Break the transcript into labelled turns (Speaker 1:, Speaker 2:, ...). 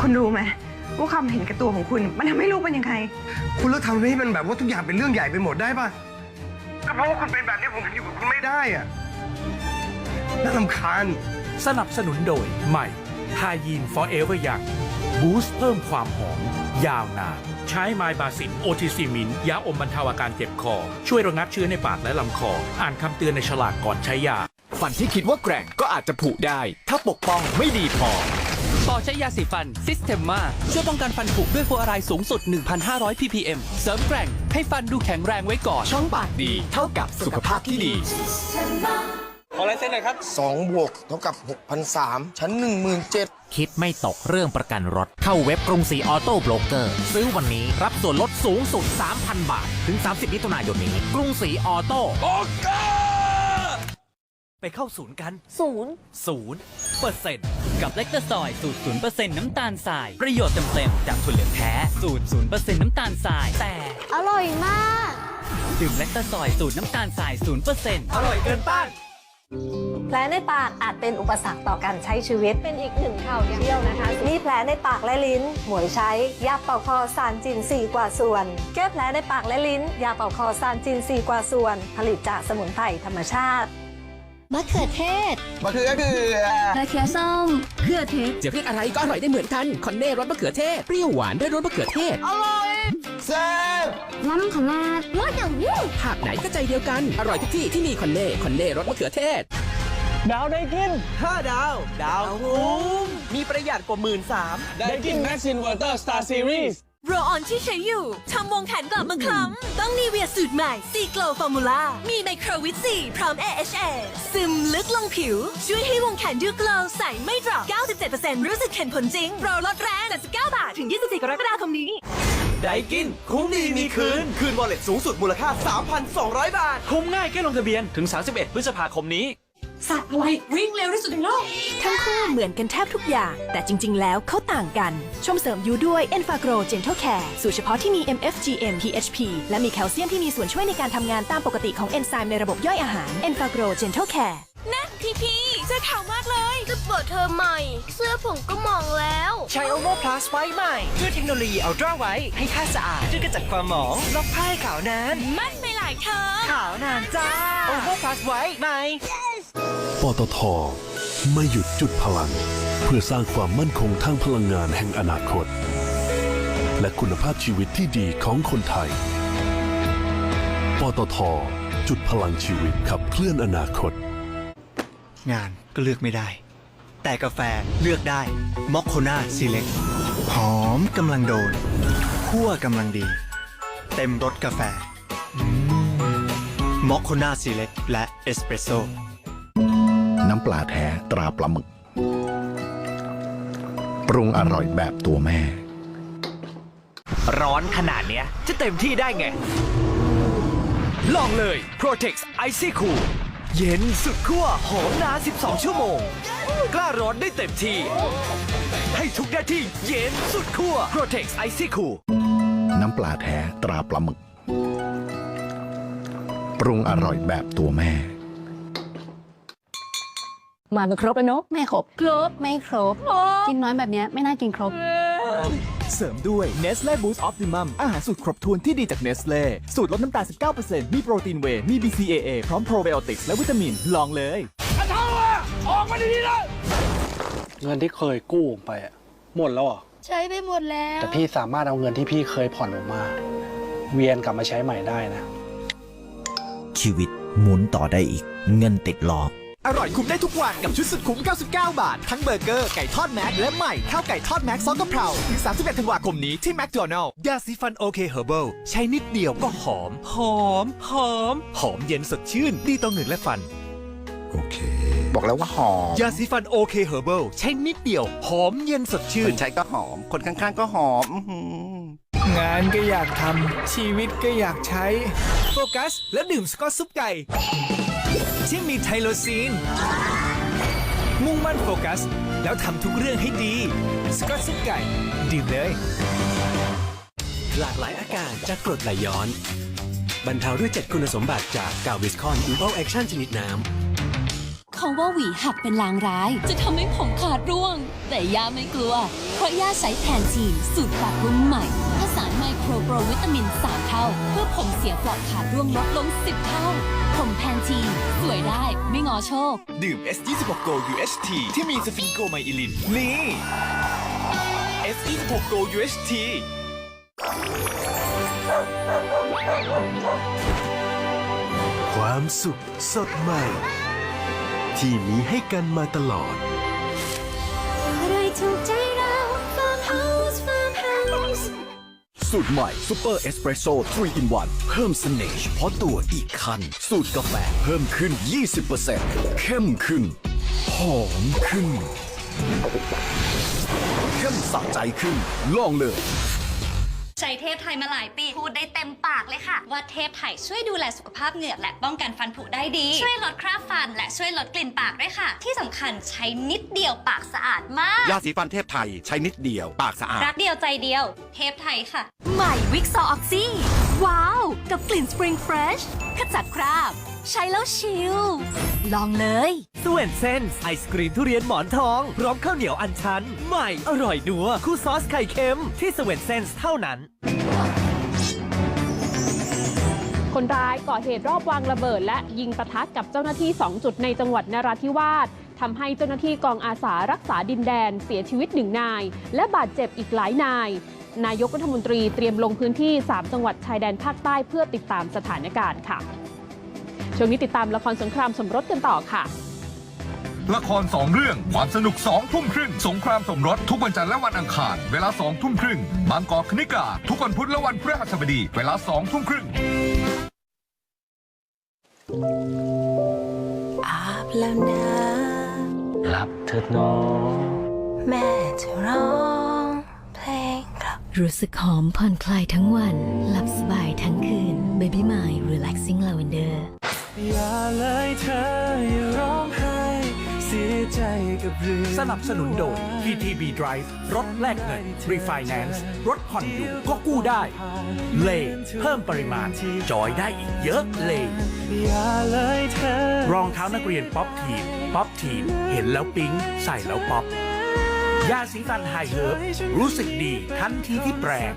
Speaker 1: คุณรู้ไหมว่าความเห็นแก่ตัวของคุณ มันทำให้ลูกเป็นยังไง
Speaker 2: คุณเลิกทำให้มันแบบว่าทุกอย่างเป็นเรื่องใหญ่ไปหมดได้ปะก็เพราะว่าคุณเป็นแบบนี้ผมถึงอยู่กับคุณไม่ได้อะน่ารำคาญ
Speaker 3: สนับสนุนโดยใหม่ทายีน Forever Young บูสต์เพิ่มความหอม ยาวนานใช้ไมบาซินโอทิซิมินยาอมบรรเทาอาการเจ็บคอ ช่วยระงับเชื้อในปากและลำคอ อ่านคำเตือนในฉลากก่อนใช้ยา
Speaker 4: ฟันที่คิดว่าแกร่งก็อาจจะผุได้ ถ้าปกป้องไม่ดีพอ
Speaker 5: ต่อใช้ยาสีฟันซิสเ e มมาช่วยป้องกันฟันผุด้วยฟลูออไรด์สูงสุด 1,500 ppm เสริมแกร่งให้ฟันดูแข็งแรงไว้ก่อน
Speaker 4: ช่องปากดีเท่ากับสุขภาพที่ดี
Speaker 2: สองบวกเท่ากับ 6 0 0 3ชั้น 1 7 0 0
Speaker 6: คิดไม่ตกเรื่องประกันรถ เข้าเว็บกรุงศรีออโต้โบรกเกอร์ ซื้อวันนี้รับส่วนลดสูงสุด 3,000 บาท ถึง 30มิถุนายนนี้ กรุงศรีออโต้
Speaker 3: ไปเข้าศูนย์กัน
Speaker 7: ศูนย์
Speaker 3: ศูนย์เปอร์เซ็นต์
Speaker 5: กับเล็กเตอร์ซอยสูตร0%น้ำตาลทราย ประโยชน์เต็มๆจากถั่วเหลืองแท้สูตร0%น้ำตาลทราย แต่
Speaker 7: อร่อยมาก
Speaker 5: ดื่มเล็กเตอร์ซอยสูตรน้ำตาลทราย0%
Speaker 3: อร่อยเกินต้าน
Speaker 7: แผลในปากอาจเป็นอุปสรรคต่อการใช้ชีวิต เป็นอีกหนึ่งข่าวเที่ยวนะคะ มีแผลในปากและลิ้น หมวยใช้ ยาเป่าคอซานจินซีกว่าส่วน แก้แผลในปากและลิ้น ยาเป่าคอซานจินซีกว่าส่วน ผลิตจากสมุนไพรธรรมชาติ
Speaker 8: มะเขือเทศ
Speaker 2: มันคือก็คือ
Speaker 8: มะเขือส้มเขือเทศ
Speaker 4: จะเรียกอะไรก็อร่อยได้เหมือนกัน คอนเน่รสมะเขือเทศ เปรี้ยวหวานด้วยรสมะเขือเทศ
Speaker 2: แซ่บ
Speaker 8: น้ำขนาดว่าอย่างนี้
Speaker 4: ภาคไหนก็ใจเดียวกัน อร่อยทุกที่ที่มีคอนเน่ คอนเน่รสมะเขือเทศ
Speaker 9: ดาวได้กิน5ดาว ดาวคุ้ม
Speaker 4: มีประหยัดกว่าหมื่นสาม
Speaker 9: ได้กิน Max Inverter Star Series
Speaker 10: โร ออนที่ใช้อยู่ทำวงแขนกลับมาคล้ำต้องนีเวียสูตรใหม่ซีโกลฟอร์มูล่ามีไมโครวิตซีพร้อม AHA ซึมลึกลงผิว ช่วยให้วงแขนดูโกลว์ใสไม่ดรอป97%รู้สึกเห็นผลจริงโปรลดแรง79บาท ถึง 24 กรกฎาคมนี้
Speaker 9: ได้กิน คุ้มดีมีคืน คืนวอลเล็ตสูงสุดมูลค่า 3,200 บาท
Speaker 3: คุ้มง่ายแค่ลงทะเบียนถึง 31 พฤษภาคมนี้
Speaker 10: สัตว์อะไรวิ่งเร็วที่สุดในโลก ทั้งคู่เหมือนกันแทบทุกอย่าง แต่จริง ๆ แล้วเขาต่างกัน ชมเสริมยูด้วย e n f a g r o Gentle Care สูตรเฉพาะที่มี MFGM PHP และมีแคลเซียมที่มีส่วนช่วยในการทำงานตามปกติของเอนไซม์ในระบบย่อยอาหาร e n f a g r o Gentle Care นะพี่พี่เสื้อขาวมากเลย
Speaker 8: จะเปิดเทอมใหม่ เสื้อผมก็มองแล้ว
Speaker 9: ใช้ Ovo Plus ไว้ใหม่ด้วยเทคโนโลยี Ultra ไว้ให้ค่าสะอาดช่วยกระจัดความหมองลอกผ้าให้ขาวนาน
Speaker 10: มั่นไปหลายเธอ
Speaker 9: ขาวนานจ้า Ovo Plus ไว้ใหม่
Speaker 11: ปตท ไม่หยุดจุดพลัง เพื่อสร้างความมั่นคงทางพลังงานแห่งอนาคต และคุณภาพชีวิตที่ดีของคนไทย ปตท จุดพลังชีวิตขับเคลื่อนอนาคต
Speaker 9: งานก็เลือกไม่ได้ แต่กาแฟเลือกได้มอคโคนาซีเล็กหอมกำลังโดนคั่วกำลังดี เต็มรสกาแฟมอคโคนาซีเล็กและเอสเปรสโซ่
Speaker 11: น้ำปลาแท้ตราปลาหมึก ปรุงอร่อยแบบตัวแม่
Speaker 4: ร้อนขนาดเนี้ย จะเต็มที่ได้ไง ลองเลย Protex Icy Cool เย็นสุดขั้วหอมนาน 12 ชั่วโมง กล้าร้อนได้เต็มที่ ให้ทุกหน้าที่เย็นสุดขั้ว Protex Icy Cool
Speaker 11: น้ำปลาแท้ตราปลาหมึก ปรุงอร่อยแบบตัวแม่
Speaker 8: มาเป็นครบแล้วเนอะไม่ครบ ครบไม่ครบ กินน้อยแบบเนี้ยไม่น่ากินครบ
Speaker 9: เสริมด้วย Nestle Boost Optimum อาหารสูตรครบถ้วนที่ดีจาก Nestle สูตรลดน้ำตาล 19%มีโปรตีนเวย์มี BCAA พร้อมโปรไบโอติกส์และวิตามิน ลองเลย
Speaker 12: เงินที่เคยกู้ผมไปอะหมดแล้วเหรอ
Speaker 8: ใช้ไปหมดแล้ว
Speaker 12: แต่พี่สามารถเอาเงินที่พี่เคยผ่อนออกมา เวียนกลับมาใช้ใหม่ได้นะ
Speaker 6: ชีวิตหมุนต่อได้อีก เงินติดล้อ
Speaker 4: อร่อยคุ้มได้ทุกวันกับชุดสุดคุ้ม 99 บาท ทั้งเบอร์เกอร์ ไก่ทอดแม็ก และใหม่ ข้าวไก่ทอดแม็กซอสกะเพราถึง 31 ธันวาคมนี้ที่แมคโดนัลล์
Speaker 3: ยาสีฟันโอเคเฮอร์เบิลใช้นิดเดียวก็หอม หอม หอม หอมเย็นสดชื่น ดีต่อเหงือกและฟัน
Speaker 11: โอเค บอกแล้วว่าหอม
Speaker 3: ยาสีฟันโอเคเฮอร์เบิลใช้นิดเดียว หอมเย็นสดชื่
Speaker 2: คนนใช้ก็หอม คนข้างๆก็หอมอื้อหือ
Speaker 9: งานก็อยากทำชีวิตก็อยากใช้ โฟกัส และดื่มสกอตซุปไก่ ที่มีไทโลซีน มุ่งมั่นโฟกัส แล้วทำทุกเรื่องให้ดี สกอตซุปไก่ ดื่มเลย
Speaker 3: หลากหลายอาการจากกรดไหลย้อน บรรเทาด้วย 7 คุณสมบัติจากกาวิสคอนอีโอแอคชั่นชนิดน้ำ
Speaker 8: เขาว่าหวีหักเป็นลางร้าย จะทำให้ผมขาดร่วง แต่ย่าไม่กลัว เพราะย่าใช้แทนทีนสูตรปรับปรุงใหม่านไมโครโปรวิตามิน 3 เท่า เพื่อผมเสียเปลอกขาดร่วงลดลง 10 เท่า ผมแทนทีนสวยได้ไม่งอโชค
Speaker 4: ดื่ม S26 Go UHT ที่มีสฟิงโกไมอิลิน นี่ S26 Go UHT
Speaker 11: ความสุขสดใหม่ ที่มีให้กันมาตลอด
Speaker 4: สูตรใหม่ซูเปอร์เอสเปรสโซ่3 in 1 เพิ่มเสน่ห์เฉพาะตัวอีกคัน สูตรกาแฟเพิ่มขึ้น 20%เข้มขึ้น หอมขึ้น เข้มสะใจขึ้น ลองเลย
Speaker 8: ใช้เทพไทยมาหลายปี พูดได้เต็มปากเลยค่ะ ว่าเทพไทยช่วยดูแลสุขภาพเหงือกและป้องกันฟันผุได้ดี ช่วยลดคราบฟัน และช่วยลดกลิ่นปากด้วยค่ะ ที่สำคัญใช้นิดเดียวปากสะอาดมาก
Speaker 13: ยาสีฟันเทพไทยใช้นิดเดียวปากสะอาด
Speaker 8: รักเดียวใจเดียว เทพไทยค่ะ
Speaker 10: ใหม่วิกซอออกซี่ว้าว กับกลิ่นสปริงเฟรชขจัดคราบ ใช้แล้วชิลลองเลย
Speaker 4: สเวนเซนส์ไอศกรีมทุเรียนหมอนทอง พร้อมข้าวเหนียวอันชัน ใหม่ อร่อยนัว คู่ซอสไข่เค็ม ที่สเวนเซนส์เท่านั้น
Speaker 14: คนร้ายก่อเหตุรอบวางระเบิด และยิงปะทะกับเจ้าหน้าที่ 2 จุดในจังหวัดนราธิวาสทำให้เจ้าหน้าที่กองอาสารักษาดินแดนเสียชีวิตหนึ่งนาย และบาดเจ็บอีกหลายนาย นายกรัฐมนตรีเตรียมลงพื้นที่ 3 จังหวัดชายแดนภาคใต้เพื่อติดตามสถานการณ์ค่ะ ช่วงนี้ติดตามละครสงครามสมรสกันต่อค่ะ
Speaker 15: ละครสองเรื่อง ความสนุกสองทุ่มครึ่ง สงครามสมรสทุกวันจันทร์และวันอังคาร เวลาสองทุ่มครึ่ง บางกอกคณิกา ทุกวันพุธและวันพฤหัสบดี เวลาสองทุ่มครึ่ง
Speaker 10: อาบแล้วนะ
Speaker 12: หลับเถิดน้อง
Speaker 10: แม่จะร้องเพลงครับ
Speaker 8: รู้สึกหอมผ่อนคลายทั้งวัน หลับสบายทั้งคืน Baby My Relaxing Lavender
Speaker 9: อย่า ส
Speaker 3: นับสนุนโดย PTB Drive รถแลกเงิน Refinance รถผ่อนอยู่ก็กู้ได้ เล เพิ่มปริมาณ จอยได้อีกเยอะเลย
Speaker 9: ยเลย
Speaker 3: รองเท้านักเรียนป๊อปทีนป๊อปทีนเห็นแล้วปิ๊ง ใส่แล้วป๊อปยาสีฟันไฮเฮิร์บรู้สึกดีทันทีที่แปรง